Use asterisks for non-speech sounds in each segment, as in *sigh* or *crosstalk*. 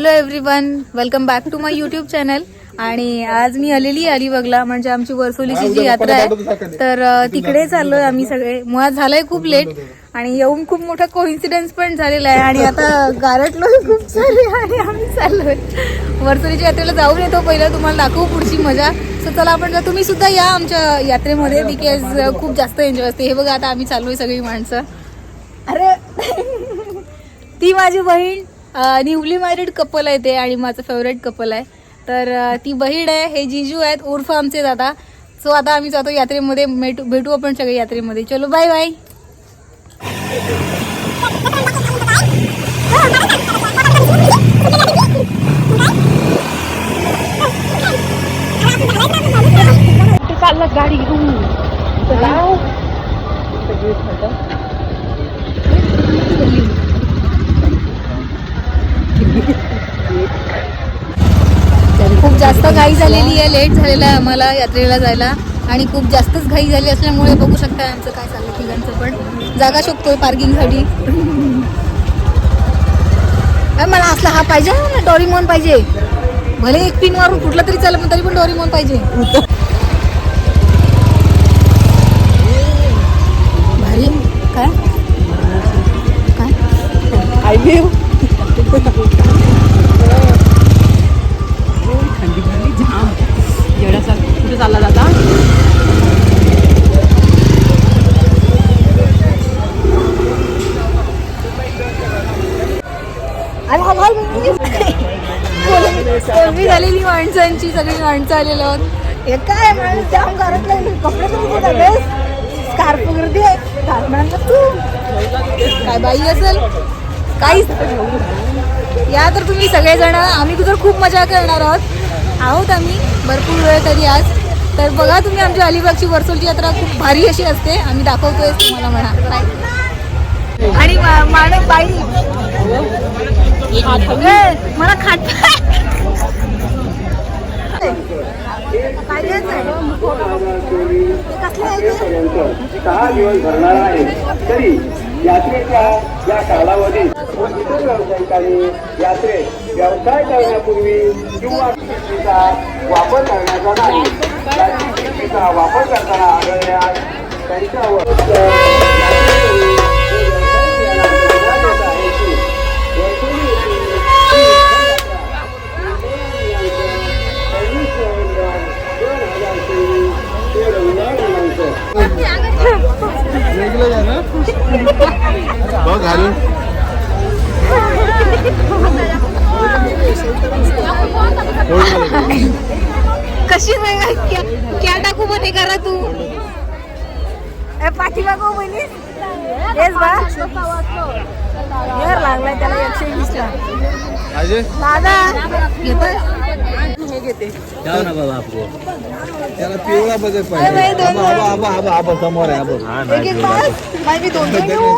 Hello everyone welcome back to my YouTube channel आणि आज मी आलेली अलिबागला म्हणजे आमची वरसोलीची जी यात्रा आहे तर तिकडे चाललोय आम्ही सगळे. मुळात झालंय खूप लेट आणि येऊन खूप मोठा कोइन्सिडन्स पण झालेला आहे. आणि आता गारटलोय खूप सारे आणि आम्ही चाललोय. वरसोलीच्या यात्रेला जाऊन येतो पहिलं. तुम्हाला दाखवू पुढची मजा. सो चला आपण तुम्ही सुद्धा या आमच्या यात्रेमध्ये बिकॉज खूप जास्त एन्जॉय असते. हे बघा आता आम्ही चाललोय सगळी माणसं. अरे ती माझी बहीण. न्यूली मॅरिड कपल आहे ते आणि माझं फेवरेट कपल आहे. तर ती बहीण आहे हे जिजू आहेत उर्फ आमचे दादा. सो आता आम्ही जातो यात्रेमध्ये भेटू भेटू आपण सगळे यात्रेमध्ये. चलो बाय बाय गाडी घेऊन खूप जास्त घाई झालेली आहे लेट झालेला आहे आम्हाला यात्रेला जायला. आणि खूप जास्तच घाई झाली असल्यामुळे बघू शकता आमचं काय चाललं तिघांचं पण. जागा शोधतोय पार्किंगसाठी मला असला हा पाहिजे ना डॉरीमॉन पाहिजे. भले एक पिन मारून कुठला तरी चालेल तरी पण डॉरीमॉन पाहिजे. भारी. काय? काय? थंडी थंडी जाम एवढ्यासा कुठे चालला जाता झालेली माणसांची सगळी माणसं आलेली आहोत. हे काय माणूस जाम करत नाही कपडे तुम्ही स्कार्फ गर्दी आहे काय बाई असेल? काहीच या तर तुम्ही सगळेजण आम्ही तर खूप मजा करणार आहोत. आहोत आम्ही भरपूर वेळ तरी आज. तर बघा तुम्ही आमच्या अलिबागची वर्सोलची यात्रा खूप भारी अशी असते. आम्ही दाखवतोय तुम्हाला म्हणा. आणि मा- बाई. मला खात आहे? कसले सहा दिवस भरणार आहे. तरी यात्रेच्या या कालावधीत व इतर व्यावसायिकांनी यात्रेत व्यवसाय करण्यापूर्वी किंवा शेतीचा वापर करण्याचा नाही प्लास्टिक वापर करताना आढळल्यास त्यांच्यावर क्या क्या टाकू म्हणे करा तू ए, पाठीमागं हो बहिणी तेच बा यार लागलाय त्याला एकशे वीस ला दादा घेतोय हे घेते. त्याला पिवळा अरे पाहिजे. बाई, दोन आबा आबा आबा आबा आबा समोर आहे आबा. एक एक पास बाई मी दोन दोन घेऊ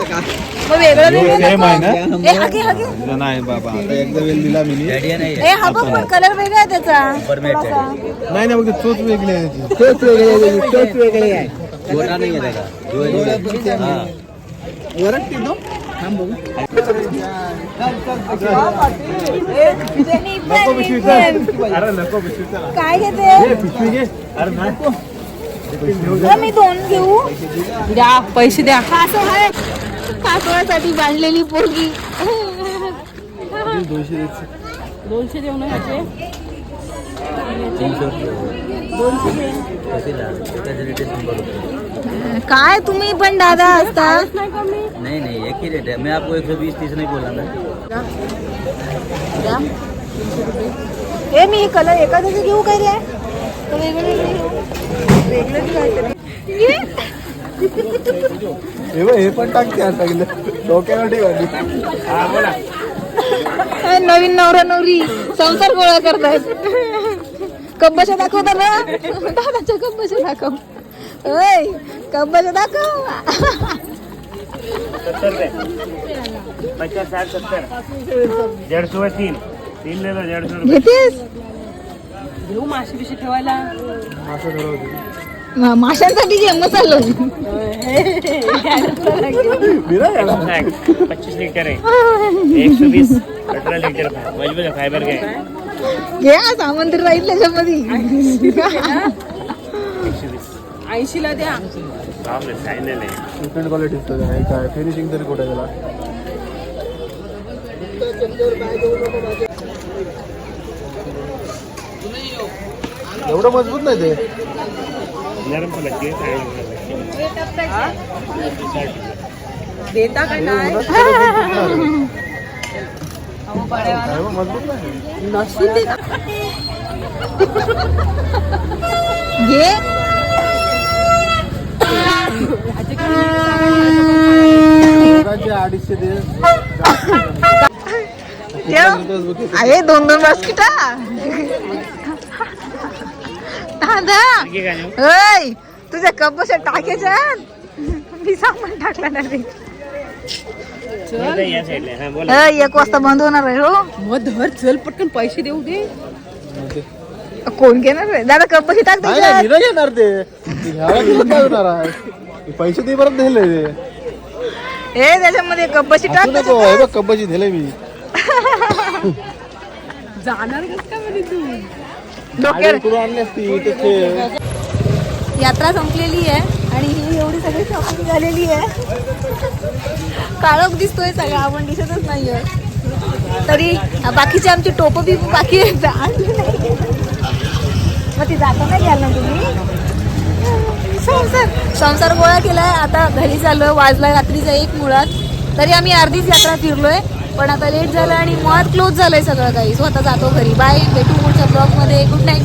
मग वेगळं वेगळं नको. ए हगे हगे नाही बाबा आता एकदा वेळ दिला मी ए हा बघ पण कलर वेगळा आहे त्याचा. थोडासा. नाही नाही बघ चोच वेगळी आहे. *laughs* त्याची. चोच वेगळी आहे चोच वेगळी आहे. डोळ्या पण ते आहे. वरटते तो. थांब. बघू मी काय घेते मी दोन घेऊ द्या पैसे द्या कासव आहे कासवासाठी बांधलेली पोरगी दोनशे देऊ ना याचे काय तुम्ही पण दादा असता? नहीं नहीं एक ही रेट है मैं आपको एक सौ बीस तीस नहीं बोला ना. ए मी कलर एखाद्याचं घेऊ काय रे? तो वेगळं. हे पण टाकते आता डोक्यावर ठेवाली ए, नवीन नवरा नवरी संसार गोळा करतायत. कब्बाच्या दाखवता ना दादाच्या कब्बाच्या दाखव. ओय कब्बाच्या दाखव. पचास साठ सत्तर. तीन. तीन रुपये घेतेस? घेऊ माशी बिशी ठेवायला. मा- माशांसाठी गेमच आलो. पच्चीस लीटर है एक सौ बीस अठारह लीटर मजबूत फाइबर का घे हा, सामान तर राहील त्याच्यामध्ये ऐंशीला द्या. है डिफरंट आहे. काय? फिनिशिंग तरी कुठे त्याला? एवढं मजबूत नाही ते. नरम है है देता का? नाही हो, अडीचशे ठेव. अरे दोन दोन बास्किटा दादा तुझ्या कपशा टाकायच्या मी सामान टाकला नाही हाँ एक वाजता बंद होणार आहे हो. मग धर चल पटकन पैसे देऊ दे. कोण घेणार रे दादा टाक त्याच्यात. मी नाही घेणार ते. पैसे दे परत दिले ए त्याच्यामध्ये कपशी टाक हे बघ कब्बाची दिले मी. *laughs* जाणार कस का म्हणे तू? यात्रा संपलेली आहे आणि ही एवढी सगळी शॉपिंग झालेली आहे. काळोख दिसतोय सगळं आपण दिसतच नाहीये. तरी बाकीचे आमचे टोप बी बाकी. आणली नाही. मग ती जाता नाही घ्याल ना तुम्ही? संसार. संसार गोळा केलाय आता घरी चाललो वाजला रात्रीचा एक मुळात. तरी आम्ही अर्धीच यात्रा फिरलोय. पण आता लेट झालं आणि मुळात क्लोज झालंय सगळं काही. स्वतः जातो घरी. बाय भेटू पुढच्या ब्लॉगमध्ये गुड नाईट